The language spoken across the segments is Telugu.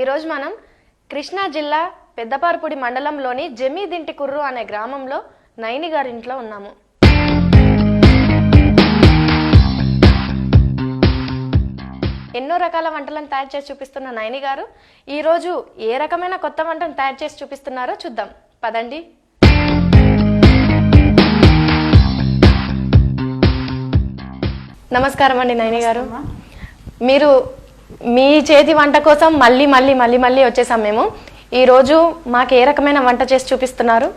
ఈరోజు మనం కృష్ణా జిల్లా పెద్దపారుపూడి మండలంలోని జమీదింటి కుర్రు అనే గ్రామంలో నైని గారింట్లో ఉన్నాము. ఎన్నో రకాల వంటలను తయారు చేసి చూపిస్తున్న నైని గారు ఈరోజు ఏ రకమైన కొత్త వంటను తయారు చేసి చూపిస్తున్నారో చూద్దాం. పదండి. నమస్కారం అండి నైని గారు. మీరు మీ చేతి వంట కోసం మళ్ళీ మళ్ళీ మళ్ళీ మళ్ళీ వచ్చేసాం మేము. ఈరోజు మాకు ఏ రకమైన వంట చేసి చూపిస్తున్నారు?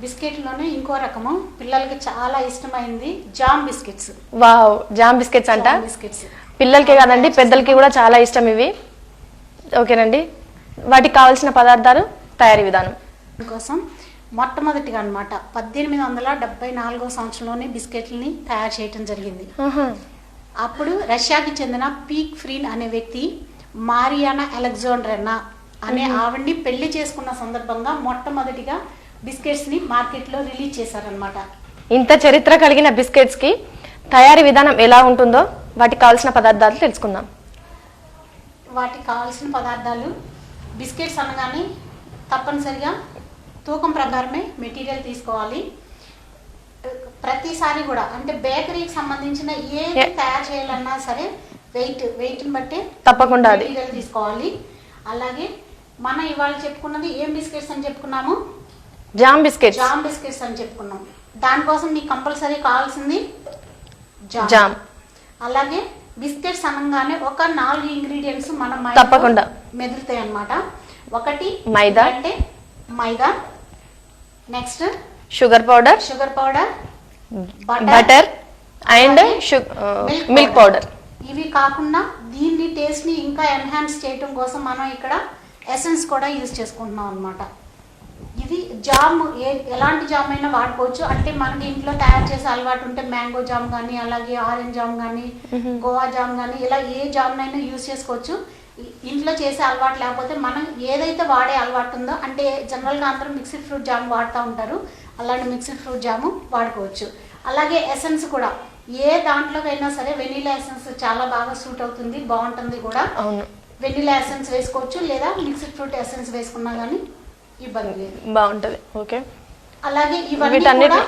బిస్కెట్లోనే ఇంకో రకము. పిల్లలకి చాలా ఇష్టమైంది jam biscuits. Wow jam biscuits అంట? బిస్కెట్స్. పిల్లలకి కాదండి పెద్దలకి కూడా చాలా ఇష్టం ఇవి. ఓకేనండి. వాటికి కావాల్సిన పదార్థాలు తయారీ విధానం. కోసం మొట్టమొదటిగా అన్నమాట పద్దెనిమిది వందల డెబ్బై నాలుగో సంవత్సరంలోనే బిస్కెట్లని తయారు చేయటం జరిగింది. అప్పుడు రష్యాకి చెందిన పీక్ ఫ్రీన్ అనే వ్యక్తి మారియానా అలెగ్జాండ్రెనా అనే ఆవిడ్ని పెళ్ళి చేసుకున్న సందర్భంగా మొట్టమొదటిగా బిస్కెట్స్ని మార్కెట్లో రిలీజ్ చేశారనమాట ఇంత చరిత్ర కలిగిన బిస్కెట్స్కి తయారీ విధానం ఎలా ఉంటుందో వాటికి కావాల్సిన పదార్థాలు తెలుసుకుందాం. వాటికి కావాల్సిన పదార్థాలు బిస్కెట్స్ అనగానే తప్పనిసరిగా తూకం ప్రకారమే మెటీరియల్ తీసుకోవాలి. ప్రతిసారి కూడా అంటే బేకరీకి సంబంధించిన ఏది ఏ- తయారు చేయాలన్నా సరే వెయిట్ వెయిట్ని బట్టి తప్పకుండా తీసుకోవాలి. అలాగే మనం ఇవాళ చెప్పుకున్నది ఏం బిస్కెట్స్ అని చెప్పుకున్నాము? Jam biscuits. జామ్ బిస్కెట్స్ అని చెప్పుకున్నాం. దానికోసం మీకు కంపల్సరీ కావాల్సింది జామ్. అలాగే బిస్కెట్స్ అనగానే ఒక నాలుగు ఇంగ్రీడియంట్స్ మన తప్పకుండా. మెదులుతాయి అన్నమాట. ఒకటి మైదా. అంటే maida. Next sugar powder sugar powder butter and milk powder ఇవి కాకుండా దీన్ని టేస్ట్ని ఇంకా ఎన్హాన్స్ చేయటం కోసం మనం ఇక్కడ ఎసెన్స్ కూడా యూజ్ చేసుకుంటున్నాం అన్నమాట. ఇది జామ్ ఏ ఎలాంటి జామ్ అయినా వాడుకోవచ్చు. అంటే మనకి ఇంట్లో తయారు చేసే అలవాటు ఉంటే మ్యాంగో జామ్ కానీ అలాగే ఆరెంజ్ జామ్ కానీ గోవా జామ్ కానీ ఇలా ఏ జామ్ అయినా యూజ్ చేసుకోవచ్చు. ఇంట్లో చేసే అలవాటు లేకపోతే మనం ఏదైతే వాడే అలవాటు ఉందో అంటే జనరల్గా అందరూ మిక్స్డ్ ఫ్రూట్ జామ్ వాడుతూ ఉంటారు. అలాంటి మిక్స్డ్ ఫ్రూట్ జాము వాడుకోవచ్చు. అలాగే ఎసెన్స్ కూడా. ఏ దాంట్లోకైనా సరే వెనీలా ఎసెన్స్ చాలా బాగా సూట్ అవుతుంది బాగుంటుంది కూడా. అవును. వెనీలా ఎసెన్స్ వేసుకోవచ్చు లేదా మిక్స్డ్ ఫ్రూట్ ఎసెన్స్ వేసుకున్నా కానీ ఇబ్బంది లేదు. బాగుంటది. ఓకే. అలాగే ఇవన్నీ కూడా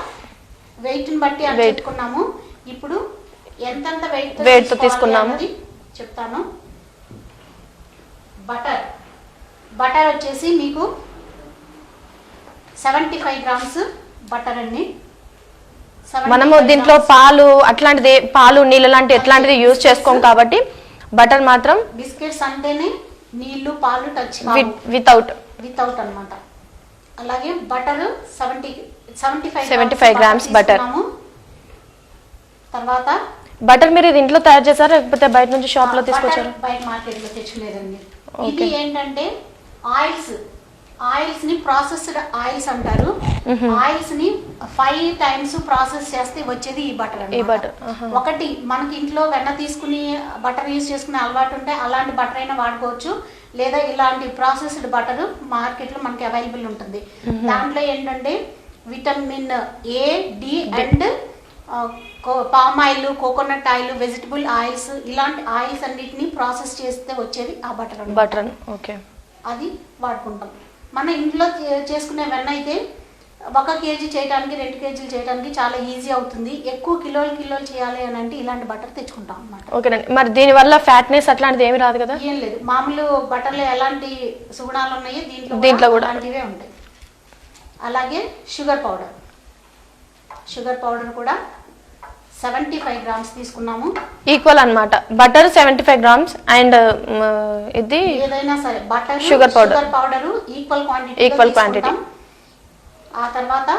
వెయిట్ని బట్టి. చెప్పుకున్నాము. ఇప్పుడు ఎంతెంత వెయిట్ Weight తో తీసుకున్నాము. చెప్తాను. బటర్. బటర్ వచ్చేసి మీకు సెవెంటీ ఫైవ్ గ్రామ్స్ బటర్ అండి. 75 మనము దీంట్లో పాలు అట్లాంటిది పాలు నీళ్ళు లాంటి ఎట్లాంటిది యూజ్ చేసుకోం కాబట్టి బటర్ మాత్రం బిస్కెట్స్ అంటేనే నీళ్ళు పాలు టచ్ వితౌట్ వితౌట్ అన్నమాట. అలాగే butter seventy seventy five 75 grams butter. తర్వాత బటర్ మీరు ఇంట్లో తయారు చేశారా? లేకపోతే బయట నుంచి షాప్లో తీసుకొచ్చారు? బటర్ బయట మార్కెట్లో తెచ్చుకునేదండి. Okay. ఇది ఏంటంటే ఆయిల్స్ ఆయిల్స్ని ప్రాసెస్డ్ ఆయిల్స్ అంటారు. ఆయిల్స్ని ఫైవ్ టైమ్స్ ప్రాసెస్ చేస్తే వచ్చేది ఈ బటర్ ఈ ఆహా. ఒకటి మనకి ఇంట్లో వెన్న తీసుకుని బటర్ యూజ్ చేసుకునే అలవాటు ఉంటే అలాంటి బటర్ అయినా వాడుకోవచ్చు. లేదా ఇలాంటి ప్రాసెస్డ్ బటర్ మార్కెట్లో మనకి అవైలబుల్ ఉంటుంది. దాంట్లో ఏంటంటే vitamin A D. And palm oil coconut oil vegetable oils ఇలాంటి ఆయిల్స్ అన్నిటిని ప్రాసెస్ చేస్తే వచ్చేది ఆ బటర్. బటర్ ఓకే అది వాడుకుంటాం. మన ఇంట్లో చేసుకునే వెన్న అయితే ఒక కేజీ చేయడానికి రెండు కేజీలు చేయడానికి చాలా ఈజీ అవుతుంది. ఎక్కువ కిలోలు కిలోలు చేయాలి అని అంటే ఇలాంటి బటర్ తెచ్చుకుంటాం అన్నమాట. ఓకేనండి మరి దీని వల్ల ఫ్యాట్నెస్ అట్లాంటిది ఏమి రాదు కదా? ఏం లేదు. మామూలు బటర్లో ఎలాంటి సుగుణాలు ఉన్నాయో దీంట్లో దీంట్లో కూడా. అలాంటివే ఉంటాయి. అలాగే షుగర్ పౌడర్. షుగర్ పౌడర్ కూడా సెవెంటీ ఫైవ్ గ్రామ్స్ తీసుకున్నాము ఈక్వల్ అన్నమాట butter seventy five grams and ఇది ఏదైనా సరే butter. Sugar powder equal quantity Equal quantity. ఆ తర్వాత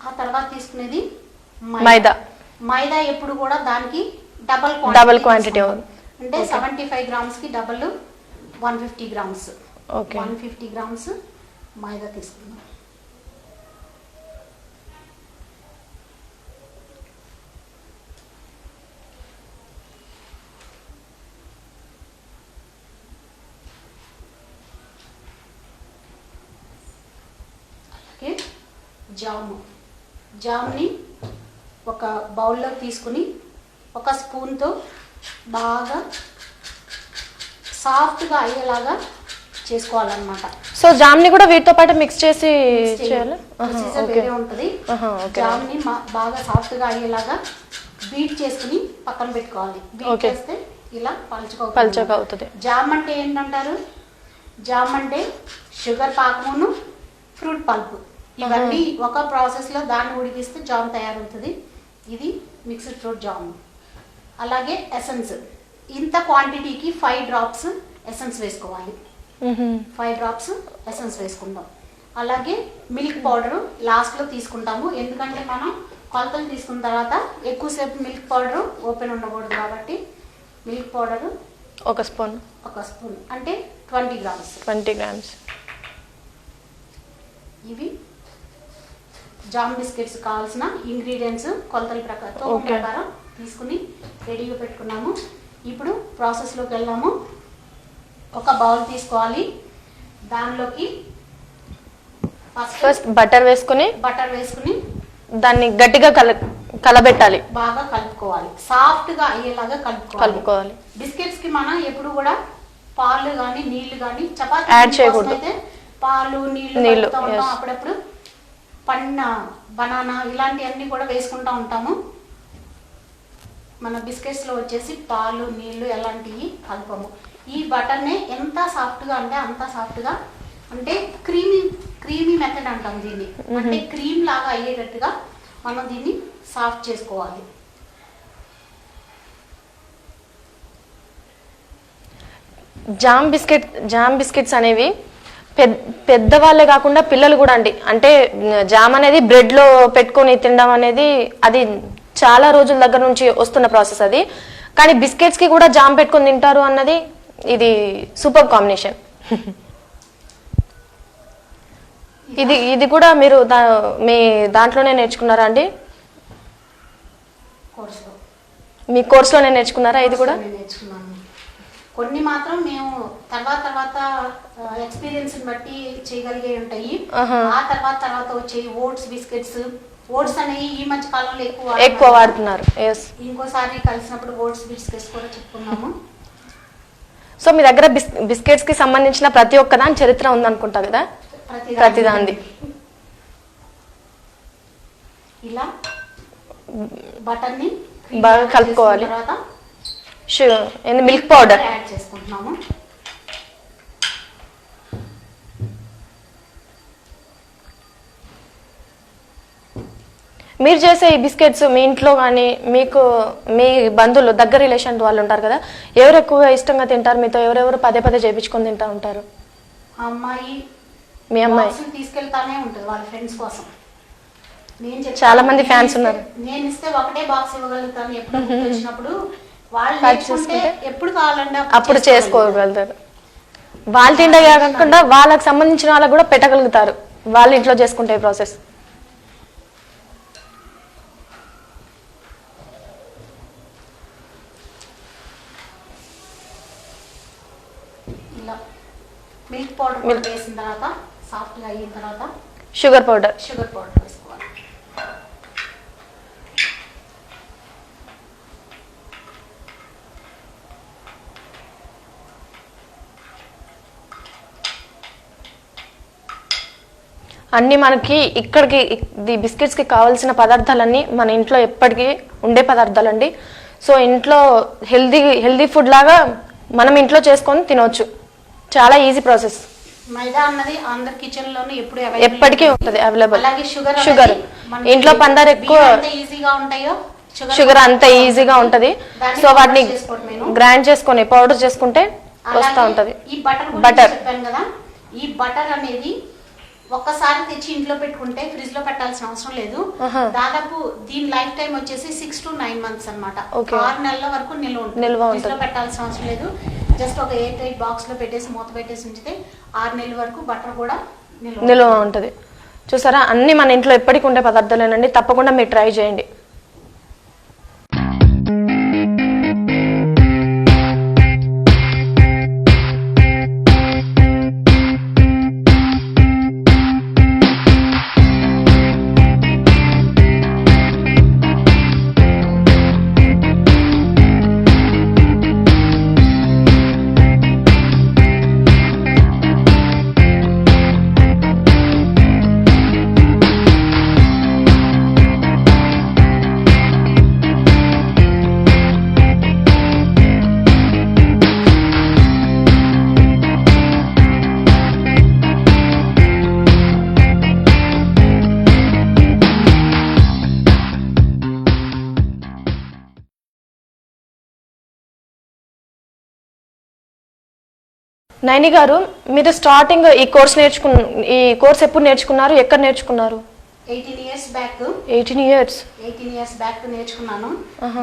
ఆ తర్వాత తీసుకునేది మైదా. మైదా ఎప్పుడు కూడా దానికి డబల్ quantity అవును. అంటే seventy five గ్రామ్స్కి double one fifty grams. Okay. One fifty grams maida తీసుకున్నాం అలాగే జాము. జామ్ని ఒక బౌల్లో తీసుకుని ఒక స్పూన్తో బాగా సాఫ్ట్గా అయ్యేలాగా చేసుకోవాలన్నమాట. సో జామ్ని కూడా వీటితో పాటు మిక్స్ చేసి చేయాలి. వేరే ఉంటుంది. జామ్ని బాగా సాఫ్ట్గా అయ్యేలాగా బీట్ చేసుకుని పక్కన పెట్టుకోవాలి. బీట్. చేస్తే ఇలా పలుచుకోవాలి పల్చగా అవుతుంది. జామ్ అంటే ఏంటంటారు? జామ్ అంటే షుగర్ పాకమును ఫ్రూట్ పల్ప్ ఇవన్నీ ఒక ప్రాసెస్లో దాన్ని ఉడికిస్తే జామ్ తయారవుతుంది. ఇది మిక్స్డ్ ఫ్రూట్ జామ్. అలాగే ఎసెన్స్ ఇంత క్వాంటిటీకి ఫైవ్ డ్రాప్స్ ఎసెన్స్ వేసుకోవాలి. ఫైవ్ డ్రాప్స్ ఎసెన్స్ వేసుకుందాం. అలాగే మిల్క్ పౌడర్ లాస్ట్లో తీసుకుంటాము. ఎందుకంటే మనం కొలతలు తీసుకున్న తర్వాత ఎక్కువసేపు మిల్క్ పౌడర్ ఓపెన్ ఉండకూడదు కాబట్టి మిల్క్ పౌడర్ ఒక స్పూన్. ఒక స్పూన్. అంటే ట్వంటీ గ్రామ్స్ ట్వంటీ గ్రామ్స్. ఇవి జామ్ బిస్కెట్స్ కావాల్సిన ఇంగ్రీడియంట్స్ కొలతల ప్రకారం. ప్రకారం తీసుకుని రెడీగా పెట్టుకున్నాము. ఇప్పుడు ప్రాసెస్లోకి వెళ్దాము ఒక బౌల్ తీసుకోవాలి. దానిలోకి ఫస్ట్ బటర్ వేసుకుని బటర్ వేసుకుని దాన్ని గట్టిగా కల కలబెట్టాలి. బాగా కలుపుకోవాలి. సాఫ్ట్గా అయ్యేలాగా కలుపుకోవాలి. కలుపుకోవాలి. బిస్కెట్స్కి మనం ఎప్పుడు కూడా పాలు కానీ నీళ్ళు కానీ చపాతీ చేయకూడదు. అయితే పాలు నీళ్ళు నీళ్ళు. అప్పుడప్పుడు పన్న బనానా ఇలాంటివన్నీ కూడా వేసుకుంటూ ఉంటాము. మన బిస్కెట్స్లో వచ్చేసి పాలు నీళ్ళు ఎలాంటివి కలపము. ఈ బటర్నే ఎంత సాఫ్ట్గా అంటే అంత సాఫ్ట్గా అంటే క్రీమీ క్రీమీ మెథడ్ అంటాం దీన్ని. అంటే క్రీమ్ లాగా అయ్యేటట్టుగా మనం దీన్ని సాఫ్ట్ చేసుకోవాలి. జామ్ బిస్కెట్ జామ్ బిస్కెట్స్ అనేవి పెద్ద పెద్దవాళ్ళే కాకుండా పిల్లలు కూడా అండి. అంటే జామ్ అనేది బ్రెడ్లో పెట్టుకొని తినడం అనేది అది చాలా రోజుల దగ్గర నుంచి వస్తున్న ప్రాసెస్ అది. కానీ బిస్కెట్స్కి కూడా జామ్ పెట్టుకొని తింటారు అన్నది ఇది సూపర్ కాంబినేషన్. ఇది ఇది కూడా మీరు మీ దాంట్లోనే నేర్చుకున్నారా అండి? మీ కోర్సులోనే నేర్చుకున్నారా ఇది కూడా? కొన్ని మాత్రం మేము తర్వాత తర్వాత ఎక్స్పీరియన్స్ బట్టి చేయగలిగే ఉంటాయి. ఆ తర్వాత తర్వాత వచ్చే ఓట్స్ బిస్కెట్స్ ఓట్స్ అనేవి ఈ మధ్య కాలంలో ఎక్కువ ఎక్కువ వాడుతున్నారు. ఇంకోసారి కలిసినప్పుడు ఓట్స్ బిస్కెట్స్ కూడా చెప్పుకున్నాము సో మీ దగ్గర బిస్ బిస్కెట్స్కి సంబంధించిన ప్రతి ఒక్క దాని చరిత్ర ఉందనుకుంటా కదా? ప్రతి ప్రతిదానిది. ఇలా. బటర్ని బాగా కలుపుకోవాలి. తర్వాత మిల్క్ పౌడర్. యాడ్ చేసుకుంటున్నాము. మీరు చేసే ఈ బిస్కెట్స్ మీ ఇంట్లో కానీ మీకు మీ బంధువులు దగ్గర రిలేషన్ వాళ్ళు ఉంటారు కదా ఎవరు ఎక్కువగా ఇష్టంగా తింటారు? మీతో ఎవరెవరు పదే పదే చేయించుకొని తింటా ఉంటారు? అమ్మాయి మీ అమ్మాయి? తీసుకెళ్తానే ఉంటుంది వాళ్ళ ఫ్రెండ్స్ కోసం. నేను చాలా మంది ఇస్తే- ఉన్నారు. నేను ఇస్తే ఒకటే బాక్స్ ఇవ్వగలుగుతాను ఎప్పుడు వచ్చినప్పుడు వాళ్ళు ఎప్పుడు కావాలంటే అప్పుడు చేసుకోగలుగుతారు. చేసుకోగలుగుతారు. వాళ్ళు తింటే కాకుండా వాళ్ళకి సంబంధించిన వాళ్ళకి కూడా పెట్టగలుగుతారు. వాళ్ళు ఇంట్లో చేసుకుంటే ప్రాసెస్ ఇలా మిల్క్ పౌడర్. వేసిన తర్వాత సాఫ్ట్గా అయిన తర్వాత షుగర్ పౌడర్. షుగర్ పౌడర్ వేసుకోవాలి. అన్ని మనకి ఇక్కడికి ఈ బిస్కెట్స్కి కావాల్సిన పదార్థాలన్నీ మన ఇంట్లో ఎప్పటికీ ఉండే పదార్థాలండి. సో ఇంట్లో హెల్దీ హెల్దీ ఫుడ్ లాగా మనం ఇంట్లో చేసుకొని తినవచ్చు చాలా ఈజీ ప్రాసెస్ మైదా అన్నది అందరి కిచెన్లోనే ఎప్పుడు ఎప్పటికీ ఉంటుంది. అవైలబుల్ అలాగే షుగర్ షుగర్. ఇంట్లో పందారు ఎక్కువ ఈజీగా ఉంటాయో షుగర్ అంత ఈజీగా ఉంటది. సో వాటిని. గ్రైండ్ చేసుకొని పౌడర్ చేసుకుంటే వస్తూ ఉంటది. ఈ బటర్. బటర్ చెప్పాను కదా ఈ బటర్ అనేది ఒక్కసారి తెచ్చి ఇంట్లో పెట్టుకుంటే ఫ్రిడ్జ్లో పెట్టాల్సిన అవసరం లేదు. దాదాపు దీని లైఫ్ టైం వచ్చేసి సిక్స్ టు నైన్ మంత్స్ అన్నమాట. Okay. ఆరు నెలల వరకు నిల్వ ఉంటుంది. ఫ్రిడ్జ్లో. పెట్టాల్సిన అవసరం లేదు. జస్ట్ ఒక ఎయిట్ ఎయిట్ బాక్స్లో పెట్టేసి మూత పెట్టేసి ఉంచితే ఆరు నెలల వరకు బట్టర్ కూడా నిల్వ నిల్వ ఉంటుంది. చూసారా? అన్ని మన ఇంట్లో ఎప్పటికి ఉండే పదార్థాలేనండి. తప్పకుండా మీరు ట్రై చేయండి. నైని గారు మీరు స్టార్టింగ్ ఈ కోర్స్ నేర్చుకున్న ఈ కోర్స్ ఎప్పుడు నేర్చుకున్నారు? ఎక్కడ నేర్చుకున్నారు? Eighteen years back eighteen years eighteen years back నేర్చుకున్నాను.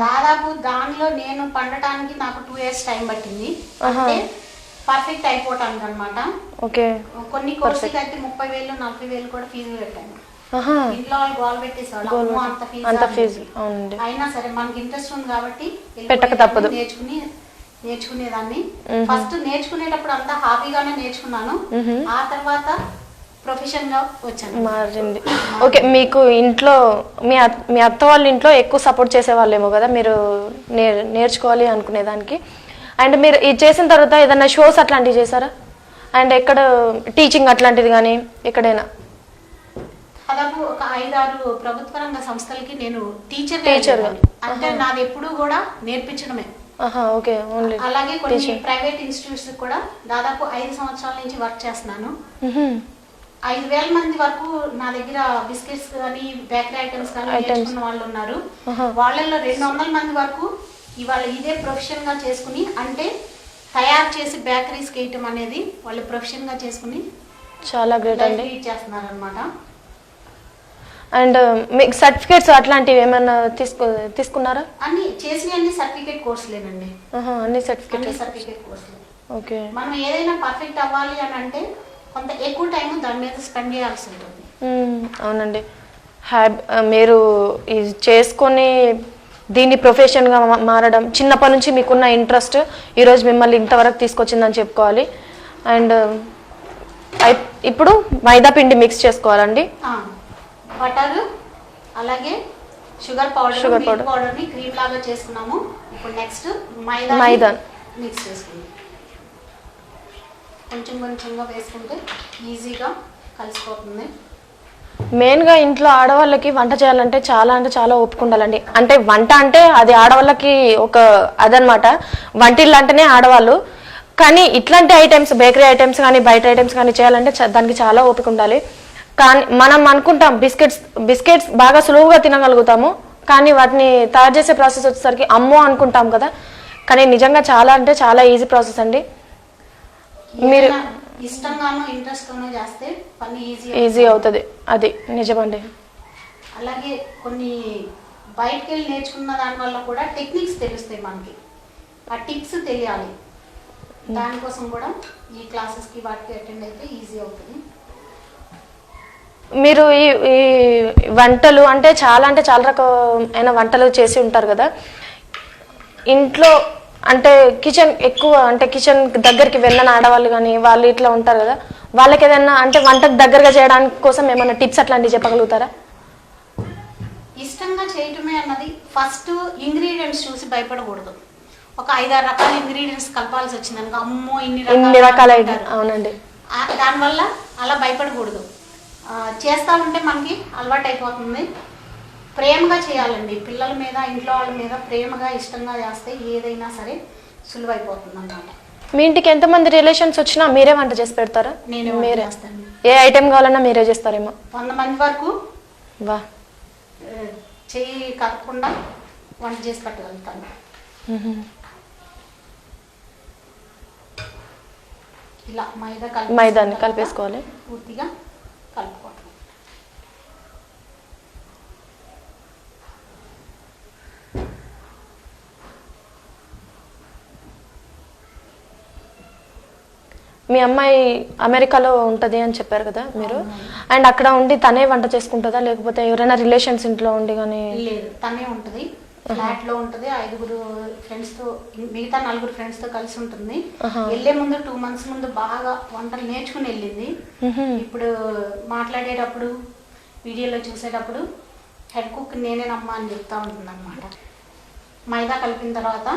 దాదాపు దానిలో నేను పండటానికి నాకు టూ ఇయర్స్ టైం పట్టింది. అంటే పర్ఫెక్ట్ అయిపోవటానికి అనమాట ఓకే. కొన్ని కోర్సులకి అయితే ముప్పై వేలు నలభై వేలు కూడా ఫీజు పెట్టాను ఇంట్లో వాళ్ళు గోల్ పెట్టేసేవాళ్ళు. అంత ఫీజు అయినా సరే మనకి ఇంట్రెస్ట్ ఉంది కాబట్టి పెట్టక తప్పదు. నేర్చుకుని నేర్చుకునేదాన్ని. ఫస్ట్ నేర్చుకునేటప్పుడు అంతా హాబీగానే నేర్చుకున్నాను. ఆ తర్వాత ప్రొఫెషన్గా వచ్చాను. మారింది. ఓకే మీకు ఇంట్లో మీ మీ అత్త వాళ్ళ ఇంట్లో ఎక్కువ సపోర్ట్ చేసేవాళ్ళేమో కదా మీరు నేర్చుకోవాలి అనుకునేదానికి. అండ్ మీరు ఇది చేసిన తర్వాత ఏదైనా షోస్ అట్లాంటివి చేశారా? అండ్ ఎక్కడ టీచింగ్ అట్లాంటిది కానీ ఎక్కడైనా? దాదాపు ఒక ఐదారు ప్రభుత్వ రంగ సంస్థలకి నేను టీచర్గా. అంటే నాది ఎప్పుడు కూడా నేర్పించడమే. ఓకే ఓన్లీ అలాగే కొన్ని ప్రైవేట్ ఇన్స్టిట్యూట్స్ కూడా దాదాపు ఐదు సంవత్సరాల నుంచి వర్క్ చేస్తున్నాను. ఐదు వేల మంది వరకు నా దగ్గర బిస్కెట్స్ కానీ బేకరీ ఐటమ్స్ కానీ నేర్చుకున్న వాళ్ళు ఉన్నారు. వాళ్ళల్లో రెండు వందల మంది వరకు ఇవాళ ఇదే ప్రొఫెషన్గా చేసుకుని అంటే తయారు చేసి బేకరీస్ వేయటం అనేది వాళ్ళు ప్రొఫెషన్గా చేసుకుని చాలా గ్రేట్ అండి. చేస్తున్నారు అనమాట అండ్ మీకు సర్టిఫికేట్స్ అట్లాంటివి ఏమైనా తీసుకు తీసుకున్నారా? అన్ని చేసిన అన్ని సర్టిఫికేట్ కోర్సులేనండి అన్ని సర్టిఫికేట్స్. సర్టిఫికేట్ కోర్సులే. ఓకే. మనం ఏదైనా పర్ఫెక్ట్ అవ్వాలి అని అంటే కొంత ఎక్కువ టైం దాని మీద స్పెండ్ చేయాల్సి ఉంటుంది. అవునండి. హ్యాబ్ మీరు ఇది చేసుకొని దీన్ని ప్రొఫెషన్గా మారడం చిన్నప్పటి నుంచి మీకున్న ఇంట్రెస్ట్ ఈరోజు మిమ్మల్ని ఇంతవరకు తీసుకొచ్చిందని చెప్పుకోవాలి. అండ్ ఇప్పుడు మైదా పిండి మిక్స్ చేసుకోవాలండి. బటర్ అలాగే sugar powder milk powder. Powder. ని క్రీమ్ లాగా చేసుకున్నాము. ఇప్పుడు నెక్స్ట్ మైదా మైదా. మిక్స్ చేసుకుందాం. కొంచెం కొంచెంగా వేసుకుంటే ఈజీగా కలిసిపోతుంది. మెయిన్గా ఇంట్లో ఆడవాళ్ళకి వంట చేయాలంటే చాలా అంటే చాలా ఓపిక ఉండాలండి. అంటే వంట అంటే అది ఆడవాళ్ళకి ఒక అదనమాట. వంటిల్లు అంటేనే ఆడవాళ్ళు. కానీ ఇట్లాంటి ఐటమ్స్ బేకరీ ఐటమ్స్ కానీ బయట ఐటమ్స్ కానీ చేయాలంటే దానికి చాలా ఓపిక ఉండాలి. కానీ మనం అనుకుంటాం బిస్కెట్స్ బిస్కెట్స్ బాగా సులువుగా తినగలుగుతాము కానీ వాటిని తయారు చేసే ప్రాసెస్ వచ్చేసరికి అమ్మో అనుకుంటాం కదా. కానీ నిజంగా చాలా అంటే చాలా ఈజీ ప్రాసెస్ అండి. మీరు- ఇష్టంగానో ఇంట్రెస్ట్ గానో చేస్తే పని ఈజీ ఈజీ అవుతుంది. అది నిజమండి. అలాగే కొన్ని బయటకు వెళ్ళి నేర్చుకున్న దాని వల్ల కూడా టెక్నిక్స్ తెలుస్తాయి మనకి. ఆ టిప్స్ తెలియాలి. దానికోసం కూడా ఈ క్లాసెస్కి వాటికి అటెండ్ అయితే ఈజీ అవుతుంది. మీరు ఈ ఈ వంటలు అంటే చాలా అంటే చాలా రకమైన వంటలు చేసి ఉంటారు కదా. ఇంట్లో అంటే కిచెన్ ఎక్కువ అంటే కిచెన్ దగ్గరికి వెళ్ళని ఆడవాళ్ళు కానీ వాళ్ళు ఇట్లా ఉంటారు కదా. వాళ్ళకి ఏదైనా అంటే వంటకు దగ్గరగా చేయడానికి కోసం ఏమైనా టిప్స్ అట్లాంటివి చెప్పగలుగుతారా? ఇష్టంగా చేయటమే అన్నది ఫస్ట్ ఇంగ్రీడియంట్స్ చూసి భయపడకూడదు. ఒక ఐదారు రకాల ఇంగ్రీడియంట్స్ కలపాల్సి వచ్చింది అనుకో అమ్మో ఇన్ని రకాల అవునండి. ఆ, దానివల్ల అలా భయపడకూడదు. చేస్తా ఉంటే మనకి అలవాటు అయిపోతుంది ప్రేమగా చేయాలండి. పిల్లల మీద ఇంట్లో వాళ్ళ మీద ప్రేమగా ఇష్టంగా చేస్తే ఏదైనా సరే సులువైపోతుంది అన్నమాట మీ ఇంటికి ఎంతమంది రిలేషన్స్ వచ్చినా మీరే వంట చేసి పెడతారా? నేనే మీరే. చేస్తాను. ఏ ఐటెం కావాలన్నా మీరే చేస్తారేమో. వంద మంది వరకు వా. ఆ, చెయ్యి కదకుండా వంట చేసి పెట్టగలుగుతాను. ఇలా మైదా కలిపి మైదాన్ని కలిపేసుకోవాలి. పూర్తిగా మీ అమ్మాయి అమెరికాలో ఉంటది అని చెప్పారు కదా మీరు. అండ్ అక్కడ ఉండి తనే వంట చేసుకుంటుందా? లేకపోతే ఎవరైనా రిలేషన్స్ ఇంట్లో ఉండి కానీ లేదు తనే ఉంటుంది. ఫ్లాట్లో ఉంటుంది. ఐదుగురు ఫ్రెండ్స్తో మిగతా నలుగురు ఫ్రెండ్స్తో కలిసి ఉంటుంది. వెళ్ళే ముందు టూ మంత్స్ ముందు బాగా వంటలు నేర్చుకుని వెళ్ళింది. ఇప్పుడు మాట్లాడేటప్పుడు వీడియోలో చూసేటప్పుడు హెడ్ కుక్ నేనేనమ్మా అని చెప్తా ఉంటుంది అనమాట మైదా కలిపిన తర్వాత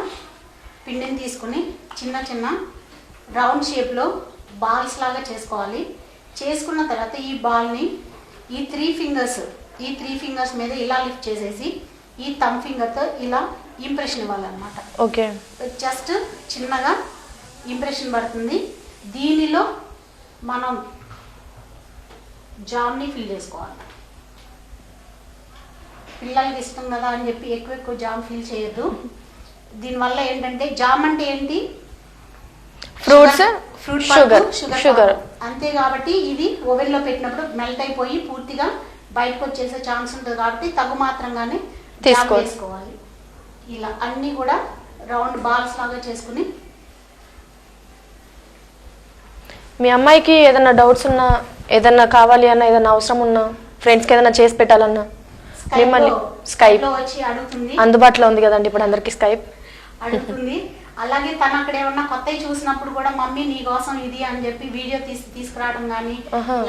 పిండిని తీసుకుని చిన్న చిన్న రౌండ్ షేప్లో బాల్స్ లాగా చేసుకోవాలి. చేసుకున్న తర్వాత ఈ బాల్ని ఈ త్రీ ఫింగర్స్ ఈ త్రీ ఫింగర్స్ మీద ఇలా లిఫ్ట్ చేసేసి ఈ థమ్ ఫింగర్తో ఇలా ఇంప్రెషన్ ఇవ్వాలన్నమాట. ఓకే. జస్ట్ చిన్నగా ఇంప్రెషన్ పడుతుంది. దీనిలో మనం జామ్ని ఫిల్ చేసుకోవాలి. పిల్లలకి ఇష్టం కదా అని చెప్పి ఎక్కువ ఎక్కువ జామ్ ఫిల్ చేయొద్దు. దీనివల్ల ఏంటంటే జామ్ అంటే ఏంటి? ఫ్రూట్స్ ఫ్రూట్ షుగర్ షుగర్ అంతే కాబట్టి ఇది ఓవెన్లో పెట్టినప్పుడు మెల్ట్ అయిపోయి పూర్తిగా బయటకు వచ్చేసే ఛాన్స్ ఉంటుంది కాబట్టి తగు మాత్రంగానే తీసుకోవాలి. ఇలా అన్ని కూడా రౌండ్ బాల్స్ లాగా చేసుకుని మీ అమ్మాయికి ఏదైనా డౌట్స్ ఉన్నా ఏదైనా కావాలి అన్నా ఏదైనా అవసరం ఉన్నా ఫ్రెండ్స్కి ఏదైనా చేసి పెట్టాలన్నా మిమ్మల్ని స్కైప్ అందుబాటులో ఉంది కదండి ఇప్పుడు అందరికి స్కైప్ అడుగుతుంది. అలాగే తను అక్కడ ఏమన్నా కొత్తవి చూసినప్పుడు కూడా మమ్మీ నీ కోసం ఇది అని చెప్పి వీడియో తీసి తీసుకురావడం కానీ.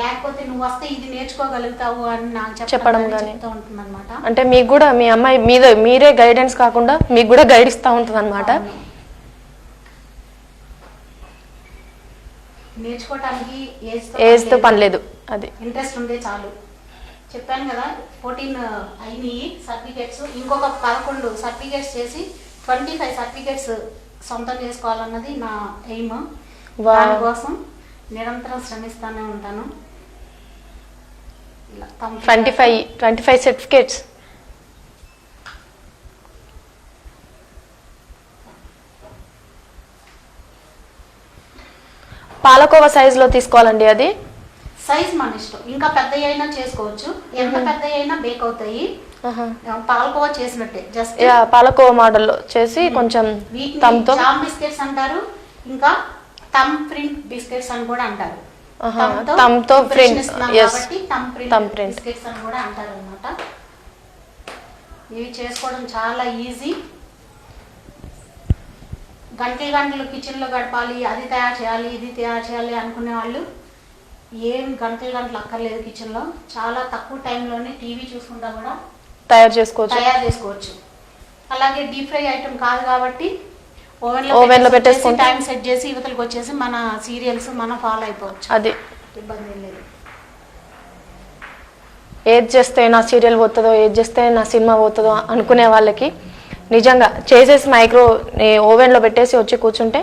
లేకపోతే నువ్వు వస్తే ఇది నేర్చుకోగలుగుతావు అని నాకు చెప్పడం. చెప్తూ ఉంటుంది అనమాట అంటే మీకు కూడా మీ అమ్మాయి మీద మీరే గైడెన్స్ కాకుండా మీకు కూడా గైడ్ ఇస్తూ ఉంటుంది అనమాట నేర్చుకోవటానికి ఏజ్తో పని లేదు అది. ఇంట్రెస్ట్ ఉంటే చాలు. చెప్పాను కదా ఫోర్టీన్ అయినాయి సర్టిఫికేట్స్ ఇంకొక పదకొండు సర్టిఫికేట్స్ చేసి ట్వంటీ ఫైవ్ సర్టిఫికేట్స్ సొంతం చేసుకోవాలన్నది నా ఎయిమ్. దానికోసం నిరంతరం శ్రమిస్తానే ఉంటాను. Twenty five twenty five certificates palkova సైజులో తీసుకోవాలండి అది? సైజ్ మన ఇష్టం. ఇంకా పెద్ద అయినా చేసుకోవచ్చు. ఎంత పెద్ద అయినా బేక్ అవుతాయి. పాలకోవా చేసినట్టే. జస్ట్ పాలకోవా మోడల్లో చేసి కొంచెం వీటిని తమ్తో జామ్ బిస్కెట్స్ అంటారు. ఇంకా తమ్ ప్రింట్ బిస్కెట్స్ అని కూడా అంటారు. తమ్తో ఇస్తున్నాం yes. కాబట్టి తమ్ ప్రింట్. బిస్కెట్స్ అని కూడా అంటారు అనమాట ఇవి చేసుకోవడం చాలా ఈజీ. గంటలు గంటలు కిచెన్లో గడపాలి అది తయారు చేయాలి ఇది తయారు చేయాలి అనుకునే వాళ్ళు ఏం గంటలు గంటలు అక్కర్లేదు కిచెన్లో చాలా తక్కువ టైంలోనే టీవీ చూసుకుంటా కూడా తయారు చేసుకోవచ్చు. తయారు చేసుకోవచ్చు. అలాగే డీప్ ఫ్రై ఐటమ్ కాదు కాబట్టి ఓవెన్లో లో పెట్టేసుకుంటే- టైం సెట్ చేసి ఇవతలకి వచ్చేసి మన సీరియల్స్ మనం ఫాలో అయిపోవచ్చు. అది. ఇబ్బంది లేదు. ఏది చేస్తే నా సీరియల్ పోతుందో ఏది చేస్తే నా సినిమా పోతుందో అనుకునే వాళ్ళకి నిజంగా చేసేసి మైక్రో ఓవెన్లో పెట్టేసి వచ్చి కూర్చుంటే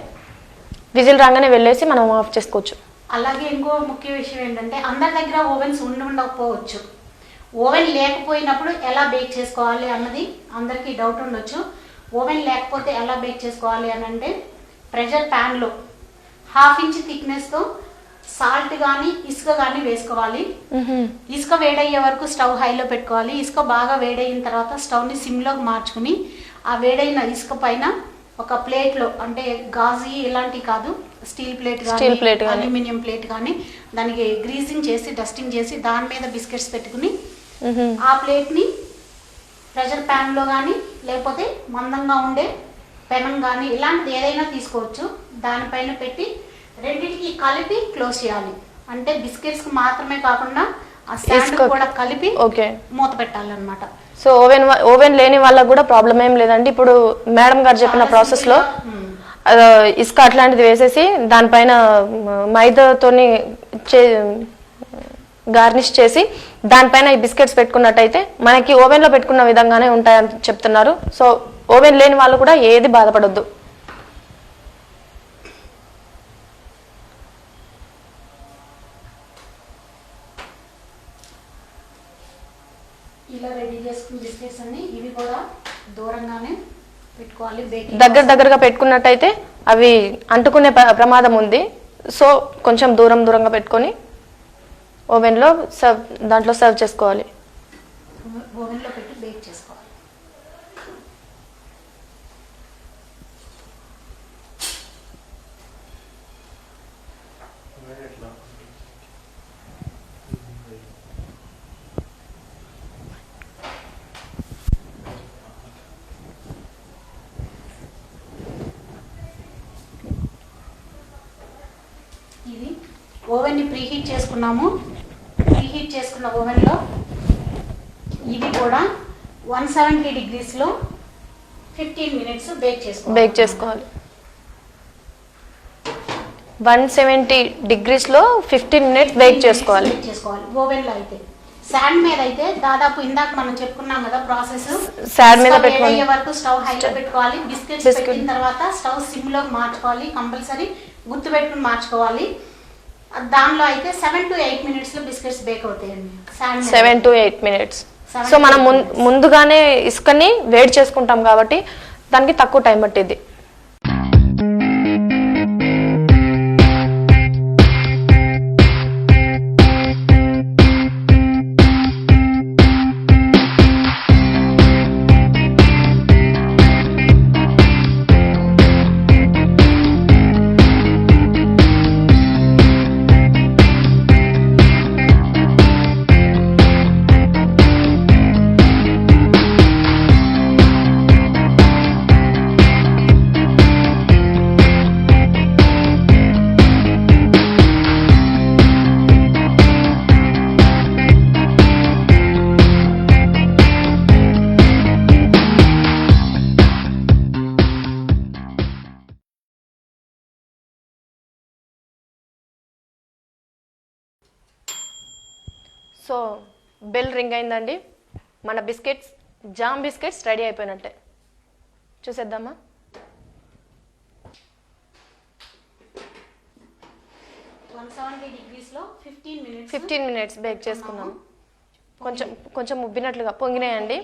విజిల్ రాగానే వెళ్ళేసి మనం ఆఫ్ చేసుకోవచ్చు. అలాగే ఇంకో ముఖ్య విషయం ఏంటంటే అందరి దగ్గర ఓవెన్స్ ఉండి ఉండకపోవచ్చు. ఓవెన్ లేకపోయినప్పుడు ఎలా బేక్ చేసుకోవాలి అన్నది అందరికీ డౌట్ ఉండొచ్చు ఓవెన్ లేకపోతే ఎలా బేక్ చేసుకోవాలి అని అంటే ప్రెషర్ ప్యాన్లో హాఫ్ ఇంచ్ థిక్నెస్తో సాల్ట్ కానీ ఇసుక కానీ వేసుకోవాలి. ఇసుక వేడయ్యే వరకు స్టవ్ హైలో పెట్టుకోవాలి ఇసుక బాగా వేడయిన తర్వాత స్టవ్ని సిమ్లోకి మార్చుకుని ఆ వేడైన ఇసుక పైన ఒక ప్లేట్లో అంటే గాజీ ఇలాంటివి కాదు స్టీల్ ప్లేట్ plate గానీ. అల్యూమినియం ప్లేట్ కానీ దానికి గ్రీజింగ్ చేసి డస్టింగ్ చేసి దాని మీద బిస్కెట్స్ పెట్టుకుని. ఆ ప్లేట్ని ప్రెషర్ ప్యాన్లో కానీ లేకపోతే మందంగా ఉండే పెనం కానీ ఇలాంటిది ఏదైనా తీసుకోవచ్చు. దానిపైన పెట్టి రెండింటికి కలిపి క్లోజ్ చేయాలి. అంటే బిస్కెట్స్కి మాత్రమే కాకుండా ఆ స్టాండ్ కూడా కలిపి ఓకే. మూత పెట్టాలన్నమాట. సో ఓవెన్ ఓవెన్ లేని వాళ్ళకు కూడా ప్రాబ్లం ఏం లేదండి. ఇప్పుడు మేడం గారు చెప్పిన ప్రాసెస్లో ఇసుక అట్లాంటిది వేసేసి దానిపైన మైదాతోని చే గార్నిష్ చేసి దానిపైన ఈ బిస్కెట్స్ పెట్టుకున్నట్టయితే మనకి ఓవెన్లో పెట్టుకున్న విధంగానే ఉంటాయని చెప్తున్నారు. సో ఓవెన్ లేని వాళ్ళు కూడా ఏది బాధపడొద్దు. ఇలా రెడీ చేసుకున్న బిస్కెట్స్ అన్ని ఇవి కూడా దూరంగానే పెట్టుకోవాలి బేకింగ్ దగ్గర దగ్గరగా పెట్టుకున్నట్టయితే అవి అంటుకునే ప్ర- ప్రమాదం ఉంది. సో కొంచెం దూరం దూరంగా పెట్టుకొని ఓవెన్లో సర్వ్ దాంట్లో సర్వ్ చేసుకోవాలి. ఓవెన్లో పెట్టి బేక్ చేసుకోవాలి. ఓవెన్ని ప్రీహీట్ చేసుకున్నాము. ప్రీహీట్ చేసుకున్న ఓవెన్లో ఇవి కూడా వన్ సెవెంటీ డిగ్రీస్లో ఫిఫ్టీన్ మినిట్స్ బేక్ చేసుకోవాలి. బేక్ చేసుకోవాలి. వన్ సెవెంటీ డిగ్రీస్లో ఫిఫ్టీన్ మినిట్స్ బేక్ చేసుకోవాలి. బేక్ చేసుకోవాలి. ఓవెన్లో అయితే. శాండ్ మీద అయితే దాదాపు ఇందాక మనం చెప్పుకున్నాం కదా ప్రాసెస్. Sand మీద పెట్టుకోవాలి. అయ్యే వరకు స్టవ్ హైలో పెట్టుకోవాలి. బిస్కెట్స్. పెట్టిన తర్వాత స్టవ్ సిమ్లోకి మార్చుకోవాలి. కంపల్సరీ గుర్తు పెట్టుకుని మార్చుకోవాలి. దానిలో అయితే సెవెన్ టు ఎయిట్ మినిట్స్లో బిస్కెట్స్ బేక్ అవుతాయండి. Seven to eight minutes so మనం. ముందుగానే ఇసుకని వేడి చేసుకుంటాం కాబట్టి దానికి తక్కువ టైం పట్టింది సో బెల్ రింగ్ అయిందండి. మన బిస్కెట్స్ జామ్ బిస్కెట్స్ రెడీ అయిపోయినట్టే. చూసేద్దామా? ఫిఫ్టీన్ మినిట్స్ బేక్ చేసుకున్నాం కొంచెం కొంచెం ఉబ్బినట్లుగా పొంగినాయండి.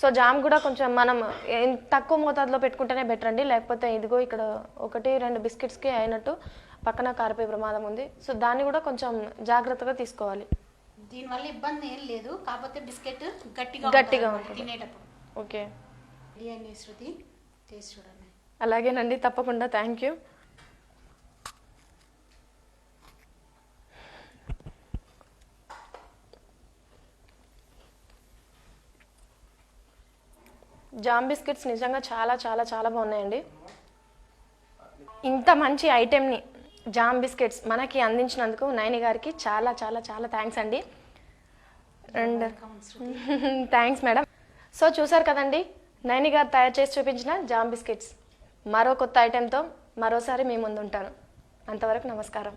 సో జామ్ కూడా కొంచెం మనం తక్కువ మోతాదులో పెట్టుకుంటేనే బెటర్ అండి. లేకపోతే ఇదిగో ఇక్కడ ఒకటి రెండు బిస్కెట్స్కి అయినట్టు పక్కన కారిపోయే ప్రమాదం ఉంది. సో దాన్ని కూడా కొంచెం జాగ్రత్తగా తీసుకోవాలి. దీనివల్ల ఇబ్బంది ఏం లేదు. కాకపోతే బిస్కెట్ గట్టిగా గట్టిగా ఉంటుంది. తినేటప్పుడు. ఓకే. రెడీ శృతి టేస్ట్ చూడండి. అలాగేనండి తప్పకుండా. Thank you. జామ్ బిస్కెట్స్ నిజంగా చాలా చాలా చాలా బాగున్నాయండి. ఇంత మంచి ఐటెంని జామ్ బిస్కెట్స్ మనకి అందించినందుకు నయని గారికి చాలా చాలా చాలా థ్యాంక్స్ అండి. అండ్ థ్యాంక్స్ మేడం సో చూసారు కదండి నైని గారు తయారు చేసి చూపించిన జామ్ బిస్కెట్స్. మరో కొత్త ఐటెంతో మరోసారి మీ ముందు ఉంటాను అంతవరకు నమస్కారం.